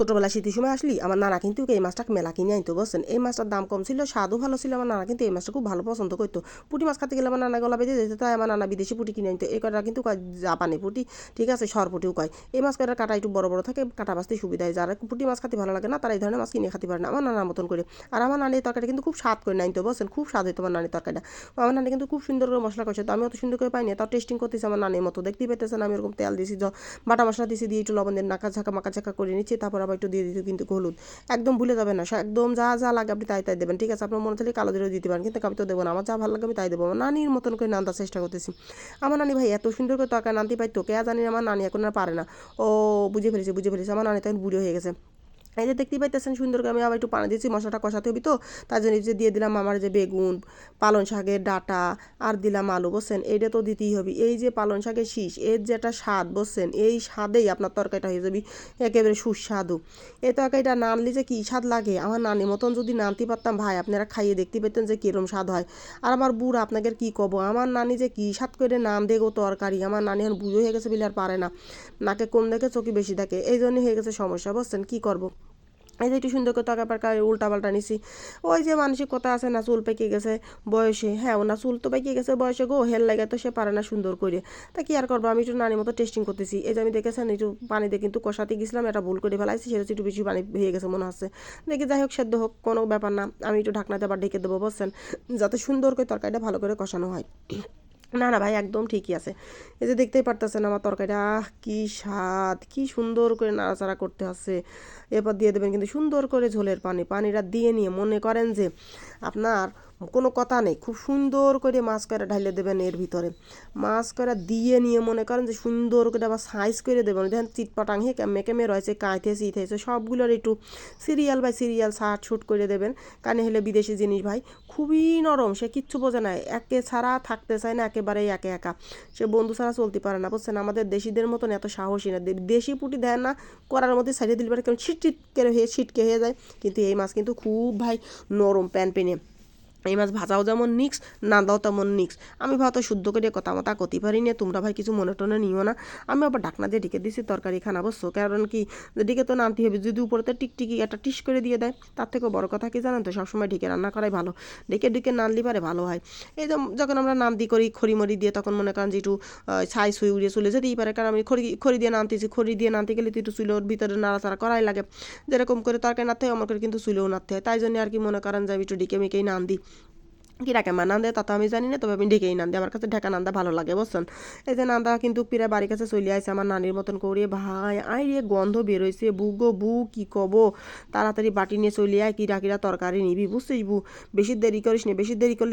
ছোটোবেলা শীতের সময় আসলি, আমার নানা কিন্তু এই মাছটা মেলা কিনে আনতো বলছেন এই মাছটার দাম কম ছিল, স্বাদও ভালো ছিল, আমার নানা কিন্তু এই মাছটা খুব ভালো পছন্দ করতো। পুঁটি মাছ খাতে গেলে আমার নানা গলা বেঁধে যেত তাই আমার নানা বিদেশি পুঁটি কিনে আনতো। এই কটা কিন্তু জাপানি পুঁটি, ঠিক আছে? সরপুটিও কয়। এই মাছ কয়টার কাটা একটু বড় বড় থাকে, কাটা বাঁচতে সুবিধা হয়। যারা পুঁটি মাছ খাতে ভালো লাগে না, তারা এই ধরনের মাছ কিনে খেতে পারে না, আমার নানার মতন করে। আর আমার নানির তরকারি কিন্তু খুব স্বাদ করে নাইতো বলছেন খুব স্বাদ হইতো আমার নানির তরকারিটা। আমার নানি কিন্তু খুব সুন্দর করে মশলা করছে তো আমি অত সুন্দর করে পাইনি, তাও টেস্টিং করতেছি আমার নানির মতো। দেখতেই পাইতেছেন আমি এরকম তেল দিয়েছি বাটা মশলা দিয়েছি দিয়ে একটু লবণ দিয়ে নাকা ঝাঁকা মাকা ঝাঁকা করে নিচ্ছি, তারপর আবার একটু দিয়ে দিতে কিন্তু হলুদ। একদম ভুলে যাবেন না, একদম যা যা লাগে আপনি তাই তাই দেবেন, ঠিক আছে? আপনার মনে থাকলে কালো দিয়ে দিতে পারেন, কিন্তু আমি তো দেবো না, আমার যা ভালো লাগে আমি তাই দেবো। নানির মতন করে নানতে চেষ্টা করতেছি। আমার নানি ভাই এত সুন্দর করে তাকে নানতে পাইতো কে জানি আমার নানি এখন আর পারে না। ও বুঝে ফেলেছি বুঝে ফেলেছি, আমার নানি তখন বুড়ি হয়ে গেছে। এই যে দেখতে পাইতেছেন সুন্দর করে আমি আবার একটু পানি দিয়েছি, মশলাটা কষাতে হবে তো। তার জন্য যে দিয়ে দিলাম আমার যে বেগুন, পালং শাকের ডাটা, আর দিলাম আলু বসছেন এইটা তো দিতেই হবে। এই যে পালং শাকের শীষ, এর যে একটা স্বাদ বসছেন এই স্বাদেই আপনার তরকারিটা হয়ে যাবে একেবারে সুস্বাদু। এই তরকারিটা না যে কী স্বাদ লাগে? আমার নানির মতন যদি নানতে পারতাম, ভাই, আপনারা খাইয়ে দেখতে পেতেন যে কীরকম স্বাদ হয়। আর আমার বুড়, আপনাদের কি কব? আমার নানি যে কী স্বাদ করে নাম দেগো তরকারি? আমার নানি এখন বুঝো হয়ে গেছে বলে আর পারে না। নাকে কম দেখে চোখে বেশি দেখে। এই জন্যই হয়ে গেছে সমস্যা, বুঝছেন? কী করব? এই যে একটু সুন্দর করে তরকারি পারকারি উল্টা পাল্টা নিছি। ওই যে মানসিক কথা আছে না চুল পেকে গেছে বয়সে। হ্যাঁ ওনা চুল তো পেকে গেছে বয়সে গো হেল লাগে তো সে পারে না সুন্দর করে। তা কি আর করব? আমি একটু নানির মতো টেস্টিং করতেছি। এই যে আমি দেখেছেন, একটু পানি দিয়ে কিন্তু কষাতে গেছিলাম, এটা ভুল করে ফেলাইছি, সেটা একটু বেশি পানি হয়ে গেছে মনে হচ্ছে। দেখি যাই হোক, সেদ্ধ হোক, কোনো ব্যাপার না। আমি একটু ঢাকনাতে আবার ঢেকে দেবো বসছেন যাতে সুন্দর করে তরকারিটা ভালো করে কষানো হয়। না না ভাই, একদম ঠিকই আছে। এই যে দেখতেই পারতেছেন আমার তরকারিটা, আহ, কি স্বাদ, কি সুন্দর করে নাড়াচাড়া করতে আছে এরপর দিয়ে দেবেন কিন্তু সুন্দর করে ঝোলের পানি, পানিটা দিয়ে নিয়ে মনে করেন যে আপনার কোনো কথা নেই, খুব সুন্দর করে মাছ করে ঢালিয়ে দেবেন এর ভিতরে। মাছ করে দিয়ে নিয়ে মনে করেন যে সুন্দর করে আবার সাইজ করে দেবেন। দেখেন চিটপাটাং হে মেকেমে রয়েছে কাঁথে হয়েছে সবগুলোর একটু serial by serial shirt shoot করে দেবেন। কানে হলে বিদেশি জিনিস ভাই, খুবই নরম, সে কিচ্ছু বোঝে না। একে ছাড়া থাকতে চায় না একেবারেই একে একা। সে বন্ধু ছাড়া চলতে পারে না, বুঝছেন? আমাদের দেশিদের মতন এত সাহসী না। দেশি পুটি দেয় না, করার মধ্যে সাইডে দিলে পারে ছিট করে হয়ে ছিটকে হয়ে যায়। কিন্তু এই মাছ কিন্তু খুব ভাই নরম প্যান পেনে এই মাছ ভাজাও যেমন নিক্স, নাদাও তেমন নিক্স। আমি ভাবতো শুদ্ধ করে কথা মতা করতে পারি না তোমরা ভাই কিছু মনে টনে নিও না। আমি আবার ডাকনা দিয়ে ঢেকে দিছি, তরকারি খানা অবশ্য, কারণ কি ঢেকে তো নামতে হবে, যদি উপরেতে টিকটিকি একটা টিস করে দিয়ে দেয়, তার থেকেও বড় কথা কি জানেন তো, সবসময় ঢেকে রান্না করাই ভালো। ঢেকে ঢেকে নানলি পারে ভালো হয়। এই যখন আমরা নামতি করি, খড়িমড়ি দিয়ে তখন মনে করেন যে একটু ছাই সুই উড়িয়ে চলে যেতেই পারে, কারণ আমি খড়ি খড়ি দিয়ে নামতেছি খড়ি দিয়ে নামতে গেলে তো একটু চুলোর ভিতরে নাড়াচাড়া করাই লাগে। যেরকম করে তরকারি নাড়তে হয় আমার করে কিন্তু চুলেও নাড়তে হয়। তাই জন্য আর কি মনে করেন যে আমি একটু ডেকে মেকেই নাম দিই কি ডাকে মা নান্দে তা তো আমি জানি না, তবে আমি ডেকেই নান্দে। আমার কাছে ঢাকা নান্দা ভালো লাগে, বুঝছেন? এই যে নান্দা কিন্তু পিরা বাড়ির কাছে চলে আসছে আমার নানির মতন করে। ভাই আই রে, গন্ধ বেরোইছে। বু গো, বু, কি কব? তাড়াতাড়ি বাটি নিয়ে চলে আয় কিরা কিরা তরকারি নিবি, বুঝছিস বু? বেশি দেরি করিস নি, বেশি দেরি করলে